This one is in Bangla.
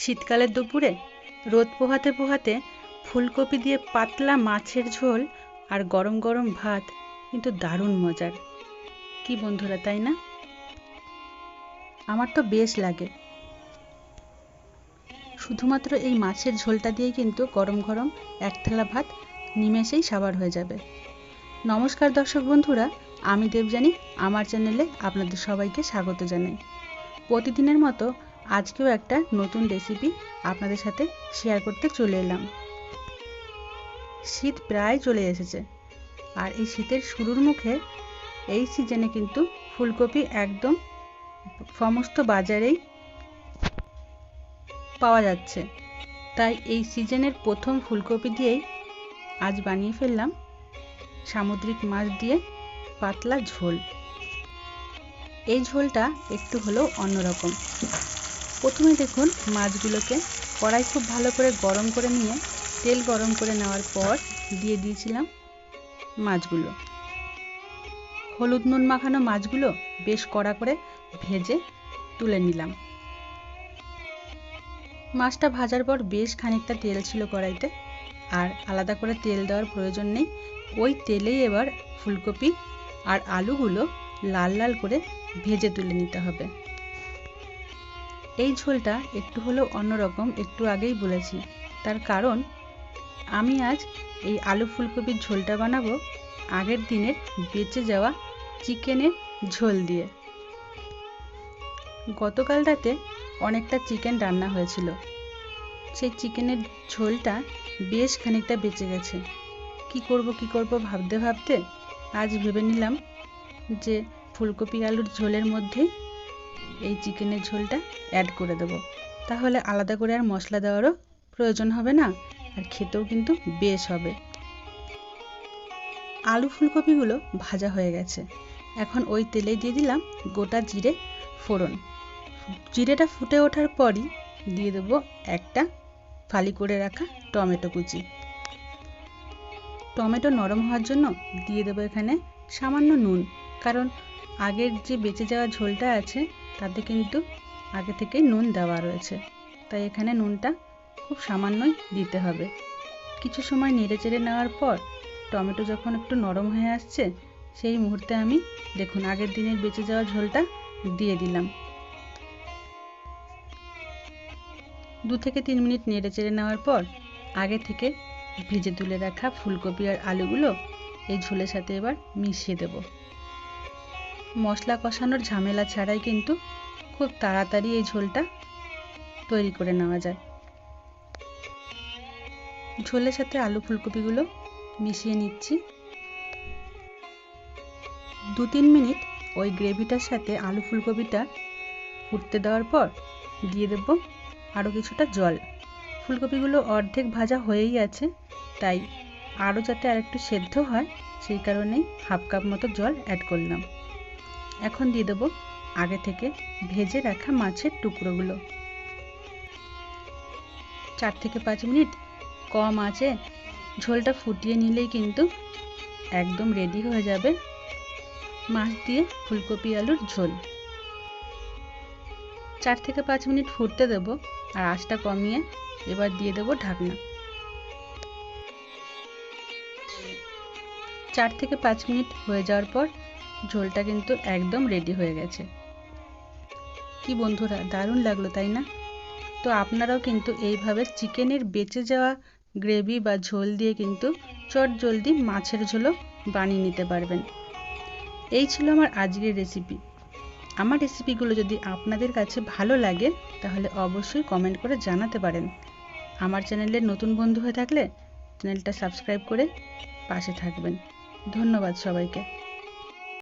শীতকালের দুপুরে রোদ পোহাতে পোহাতে ফুলকপি দিয়ে পাতলা মাছের ঝোল আর গরম গরম ভাত কিন্তু দারুণ মজার। কি বন্ধুরা, তাই না? আমার তো বেশ লাগে। শুধুমাত্র এই মাছের ঝোলটা দিয়ে কিন্তু গরম গরম এক থালা ভাত নিমেষেই সাবার হয়ে যাবে। নমস্কার দর্শক বন্ধুরা, আমি দেবজানি আমার চ্যানেলে আপনাদের সবাইকে স্বাগত জানাই। প্রতিদিনের মতো আজকেও একটা নতুন রেসিপি আপনাদের সাথে শেয়ার করতে চলে এলাম। শীত প্রায় চলে এসেছে আর এই শীতের শুরুর মুখে এই সিজনে কিন্তু ফুলকপি একদম সমস্ত বাজারেই পাওয়া যাচ্ছে। তাই এই সিজনের প্রথম ফুলকপি দিয়েই আজ বানিয়ে ফেললাম সামুদ্রিক মাছ দিয়ে পাতলা ঝোল। এই ঝোলটা একটু হলেও অন্যরকম। প্রথমে দেখুন মাছগুলোকে কড়াই খুব ভালো করে গরম করে নিয়ে তেল গরম করে নেওয়ার পর দিয়ে দিয়েছিলাম মাছগুলো। হলুদ নুন মাখানো মাছগুলো বেশ কড়া করে ভেজে তুলে নিলাম। মাছটা ভাজার পর বেশ খানিকটা তেল ছিল কড়াইতে, আর আলাদা করে তেল দেওয়ার প্রয়োজন নেই। ওই তেলেই এবার ফুলকপি আর আলুগুলো লাল লাল করে ভেজে তুলে নিতে হবে। এই ঝোলটা একটু হলেও অন্যরকম একটু আগেই বলেছি। তার কারণ, আমি আজ এই আলু ফুলকপির ঝোলটা বানাবো আগের দিনের বেঁচে যাওয়া চিকেনের ঝোল দিয়ে। গতকাল রাতে অনেকটা চিকেন রান্না হয়েছিল। সেই চিকেনের ঝোলটা বেশ খানিকটা বেঁচে গেছে। কি করব কি করব ভাবতে ভাবতে আজ ভেবে নিলাম যে ফুলকপি আলুর ঝোলের মধ্যেই এই চিকেনের ঝোলটা অ্যাড করে দেবো। তাহলে আলাদা করে আর মশলা দেওয়ারও প্রয়োজন হবে না, আর খেতেও কিন্তু বেশ হবে। আলু ফুলকপিগুলো ভাজা হয়ে গেছে। এখন ওই তেলে দিয়ে দিলাম গোটা জিরে ফোড়ন। জিরেটা ফুটে ওঠার পরই দিয়ে দেবো একটা ফালি করে রাখা টমেটো কুচি। টমেটো নরম হওয়ার জন্য দিয়ে দেবো এখানে সামান্য নুন, কারণ আগের যে বেঁচে যাওয়া ঝোলটা আছে তাতে কিন্তু আগে থেকেই নুন দেওয়া রয়েছে। তাই এখানে নুনটা খুব সামান্যই দিতে হবে। কিছু সময় নেড়ে চেড়ে নেওয়ার পর টমেটো যখন একটু নরম হয়ে আসছে, সেই মুহূর্তে আমি দেখুন আগের দিনের বেঁচে যাওয়া ঝোলটা দিয়ে দিলাম। দু থেকে তিন মিনিট নেড়ে চেড়ে নেওয়ার পর আগে থেকে ভেজে তুলে রাখা ফুলকপি আর আলুগুলো এই ঝোলের সাথে এবার মিশিয়ে দেব। মশলা কষানোর ঝামেলা ছাড়াই কিন্তু খুব তাড়াতাড়ি এই ঝোলটা তৈরি করে নেওয়া যায়। ঝোলের সাথে আলু ফুলকপিগুলো মিশিয়ে নিচ্ছি। দু তিন মিনিট ওই গ্রেভিটার সাথে আলু ফুলকপিটা ফুটতে দেওয়ার পর দিয়ে দেব আরও কিছুটা জল। ফুলকপিগুলো অর্ধেক ভাজা হয়েই আছে, তাই আরও যাতে আরেকটু সেদ্ধ হয়, সেই কারণেই হাফ কাপ মতো জল অ্যাড করলাম। এখন দিয়ে দেবো আগে থেকে ভেজে রাখা মাছের টুকরোগুলো। চার থেকে পাঁচ মিনিট কম আছে। ঝোলটা ফুটিয়ে নিলেই কিন্তু একদম রেডি হয়ে যাবে মাছ দিয়ে ফুলকপি আলুর ঝোল। চার থেকে পাঁচ মিনিট ফুটতে দেব আর আঁচটা কমিয়ে এবার দিয়ে দেব ঢাকনা। চার থেকে পাঁচ মিনিট হয়ে যাওয়ার পর ঝোলটা কিন্তু একদম রেডি হয়ে গেছে। কি বন্ধুরা, দারুণ লাগল, তাই না? তো আপনারাও কিন্তু এইভাবে চিকেনের বেঁচে যাওয়া গ্রেভি বা ঝোল দিয়ে কিন্তু চট জলদি মাছের ঝোলও বানিয়ে নিতে পারবেন। এই ছিল আমার আজকের রেসিপি আমার রেসিপিগুলো যদি আপনাদের কাছে ভালো লাগে, তাহলে অবশ্যই কমেন্ট করে জানাতে পারেন। আমার চ্যানেলের নতুন বন্ধু হয়ে থাকলে চ্যানেলটা সাবস্ক্রাইব করে পাশে থাকবেন। ধন্যবাদ সবাইকে।